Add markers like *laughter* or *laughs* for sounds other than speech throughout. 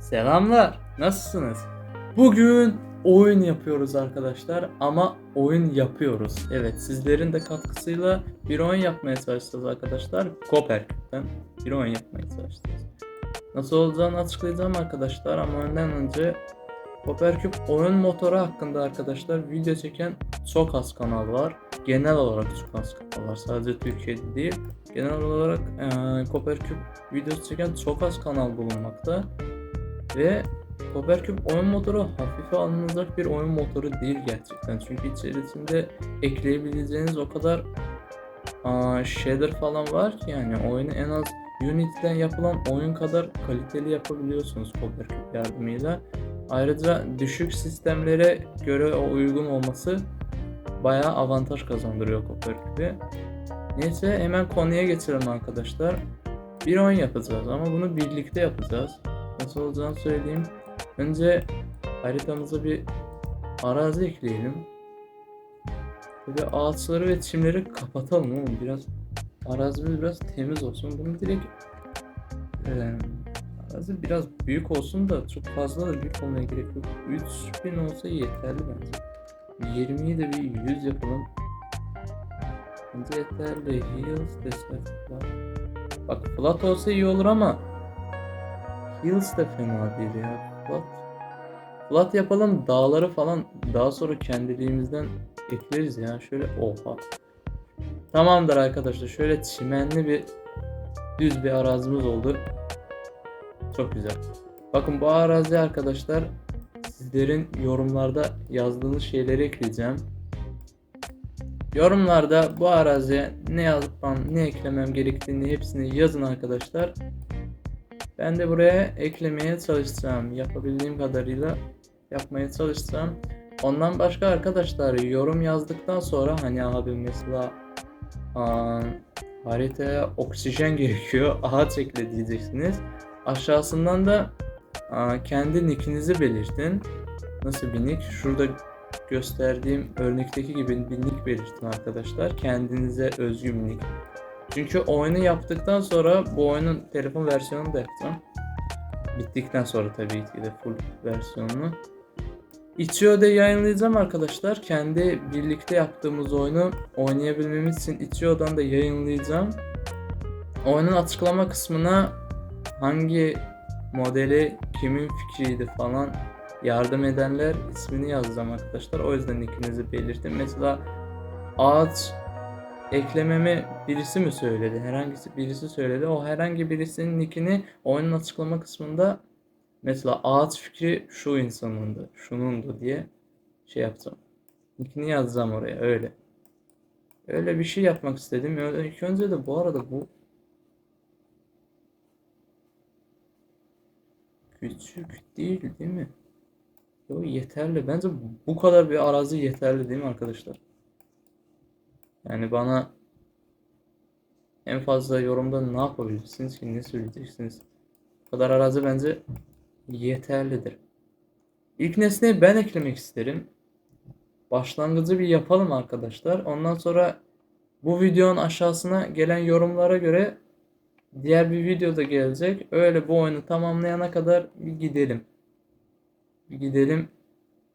Selamlar. Nasılsınız? Bugün oyun yapıyoruz arkadaşlar ama oyun yapıyoruz. Evet sizlerin de katkısıyla bir oyun yapmaya çalışacağız arkadaşlar. Koperk'ten bir oyun yapmaya çalışacağız. Nasıl olacağını açıklayacağım arkadaşlar ama önden önce Koperküp oyun motoru hakkında arkadaşlar video çeken çok az kanal var. Genel olarak çok az kanal var. Sadece Türkiye'de değil. Genel olarak eee Koperküp videosu çeken çok az kanal bulunmakta. Ve Koperküp oyun motoru hafife alınacak bir oyun motoru değil gerçekten. Çünkü içerisinde ekleyebileceğiniz o kadar aa, shader falan var ki yani oyunu en az Unity'den yapılan oyun kadar kaliteli yapabiliyorsunuz Koperküp yardımıyla. Ayrıca düşük sistemlere göre o uygun olması bayağı avantaj kazandırıyor Koperküp'e. Neyse hemen konuya geçelim arkadaşlar. Bir oyun yapacağız ama bunu birlikte yapacağız. Nasıl olacağını söyleyeyim. Önce haritamıza bir arazi ekleyelim. Böyle ağaçları ve çimleri kapatalım oğlum. Biraz arazimiz biraz temiz olsun. Bunu direkt eee arazi biraz büyük olsun da çok fazla da büyük olmaya gerek yok. 3000 olsa yeterli bence. 20'yi de bir 100 yapalım. Bence yeterli. Hills desert var. Bak flat olsa iyi olur ama Hills de fena değil ya. Flat. Flat yapalım dağları falan daha sonra kendiliğimizden ekleriz ya. Şöyle oha. Tamamdır arkadaşlar. Şöyle çimenli bir düz bir arazimiz oldu. Çok güzel. Bakın bu arazi arkadaşlar sizlerin yorumlarda yazdığınız şeyleri ekleyeceğim. Yorumlarda bu araziye ne yazmam, ne eklemem gerektiğini hepsini yazın arkadaşlar. Ben de buraya eklemeye çalışacağım. Yapabildiğim kadarıyla yapmaya çalışacağım. Ondan başka arkadaşlar yorum yazdıktan sonra hani abi mesela aa, haritaya oksijen gerekiyor. *laughs* Ağaç ekle diyeceksiniz. Aşağısından da aa, kendi nickinizi belirtin. Nasıl bir nick? Şurada gösterdiğim örnekteki gibi bir nick belirtin arkadaşlar. Kendinize özgü bir nick. Çünkü oyunu yaptıktan sonra bu oyunun telefon versiyonunu da yapacağım. Bittikten sonra tabii ki de full versiyonunu. Itch.io'da yayınlayacağım arkadaşlar. Kendi birlikte yaptığımız oyunu oynayabilmemiz için Itch.io'dan da yayınlayacağım. Oyunun açıklama kısmına hangi modeli, kimin fikriydi falan yardım edenler ismini yazacağım arkadaşlar. O yüzden ikinizi belirtin. Mesela ağaç eklememi birisi mi söyledi? Herhangi birisi söyledi. O herhangi birisinin nickini oyunun açıklama kısmında mesela ağaç fikri şu insanındı, şunundu diye şey yapacağım. Nickini yazacağım oraya öyle. Öyle bir şey yapmak istedim. İlk önce de bu arada bu küçük değil değil mi? Yo yeterli. Bence bu kadar bir arazi yeterli değil mi arkadaşlar? Yani bana en fazla yorumda ne yapabilirsiniz ki ne söyleyeceksiniz? Bu kadar arazi bence yeterlidir. İlk nesneyi ben eklemek isterim. Başlangıcı bir yapalım arkadaşlar. Ondan sonra bu videonun aşağısına gelen yorumlara göre diğer bir video da gelecek. Öyle bu oyunu tamamlayana kadar bir gidelim. Bir gidelim.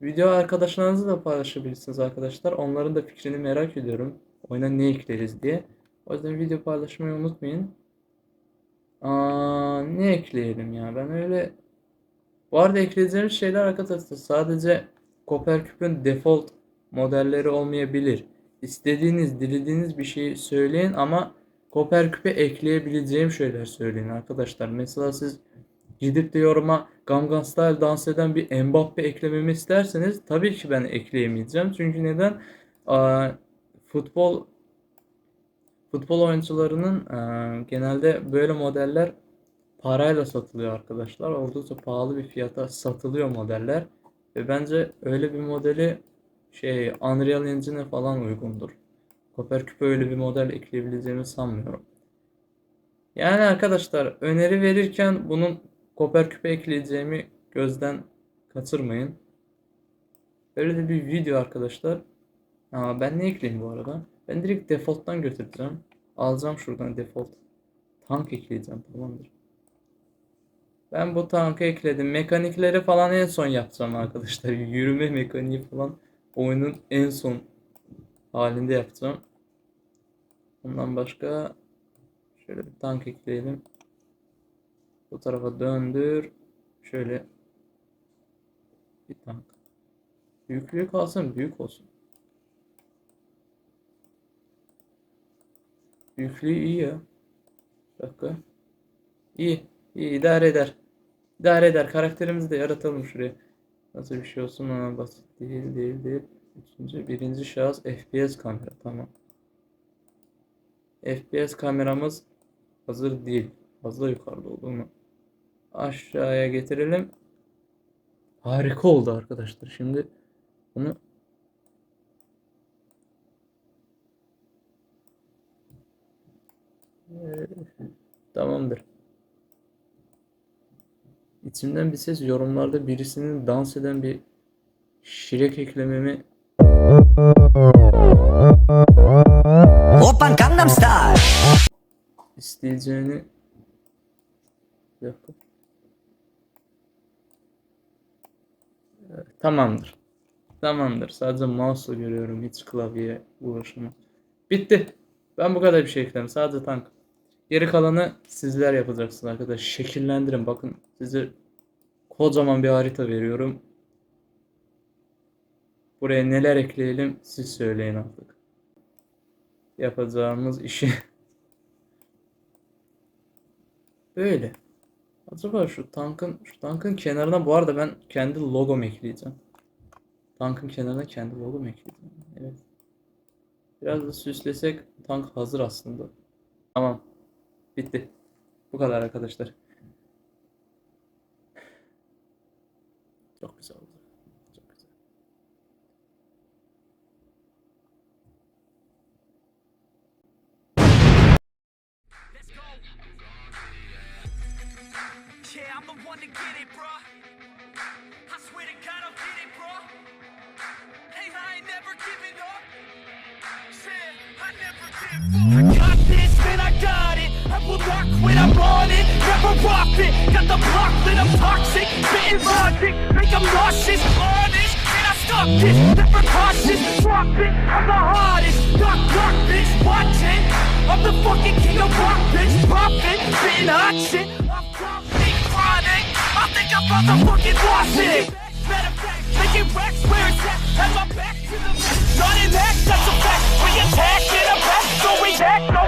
Video arkadaşlarınızla da paylaşabilirsiniz arkadaşlar. Onların da fikrini merak ediyorum. Oyuna ne ekleriz diye. O yüzden video paylaşmayı unutmayın. Aa, ne ekleyelim ya? Ben öyle... Bu arada ekleyeceğimiz şeyler arkadaşlar sadece Koperküp'ün default modelleri olmayabilir. İstediğiniz, dilediğiniz bir şeyi söyleyin ama Koperküp'e ekleyebileceğim şeyler söyleyin arkadaşlar. Mesela siz gidip de yoruma Gangnam Style dans eden bir Mbappe eklememi isterseniz tabii ki ben ekleyemeyeceğim. Çünkü neden? Aa, futbol futbol oyuncularının e, genelde böyle modeller parayla satılıyor arkadaşlar. Oldukça pahalı bir fiyata satılıyor modeller. Ve bence öyle bir modeli şey Unreal Engine'e falan uygundur. Koperküp'e öyle bir model ekleyebileceğimi sanmıyorum. Yani arkadaşlar öneri verirken bunun Koperküp'e ekleyeceğimi gözden kaçırmayın. Böyle de bir video arkadaşlar. Aa, ben ne ekleyeyim bu arada? Ben direkt default'tan götüreceğim. Alacağım şuradan default. Tank ekleyeceğim tamamdır. Ben bu tankı ekledim. Mekanikleri falan en son yapacağım arkadaşlar. *laughs* Yürüme mekaniği falan oyunun en son halinde yapacağım. Ondan başka şöyle bir tank ekleyelim. Bu tarafa döndür. Şöyle bir tank. Büyüklüğü kalsın büyük olsun. Büyüklüğü iyi ya. Bir dakika. İyi. iyi idare eder. İdare eder. Karakterimizi de yaratalım şuraya. Nasıl bir şey olsun ona basit değil değil değil. Üçüncü, birinci şahıs FPS kamera. Tamam. FPS kameramız hazır değil. Fazla yukarıda oldu mu? Aşağıya getirelim. Harika oldu arkadaşlar. Şimdi bunu Tamamdır. İçimden bir ses yorumlarda birisinin dans eden bir şirek eklememi Oppan Gangnam Style. isteyeceğini. Evet, Tamamdır. Tamamdır. Sadece mouse'la görüyorum. Hiç klavyeye uğraşamam. Bitti. Ben bu kadar bir şey ekledim. Sadece tank. Geri kalanı sizler yapacaksınız arkadaşlar. Şekillendirin. Bakın size kocaman bir harita veriyorum. Buraya neler ekleyelim siz söyleyin artık. Yapacağımız işi *laughs* Böyle. Acaba şu tankın şu tankın kenarına bu arada ben kendi logomu ekleyeceğim. Tankın kenarına kendi logomu ekleyeceğim. Evet. Biraz da süslesek tank hazır aslında. Tamam. Bitti. Bu kadar arkadaşlar. Çok güzel oldu. Çok güzel. Yeah, I'm the one to get it, bro. I swear to God, I'll get it, bro. Hey, I ain't never giving up. Never rock it. Got the block lit, I'm toxic. Spitting logic, make 'em nauseous. Honest, man, I stop this. Never cautious, drop it. I'm the hardest. Knock, knock, bitch, watching. I'm the fucking king of rock, bitch. Poppin', spitting hot shit. I'm dropping chronic. I think I'm about to fucking lost it. Matter of making racks where it's at. Have my back to the back. Running back, that's a fact. We attack in a back. So we back, no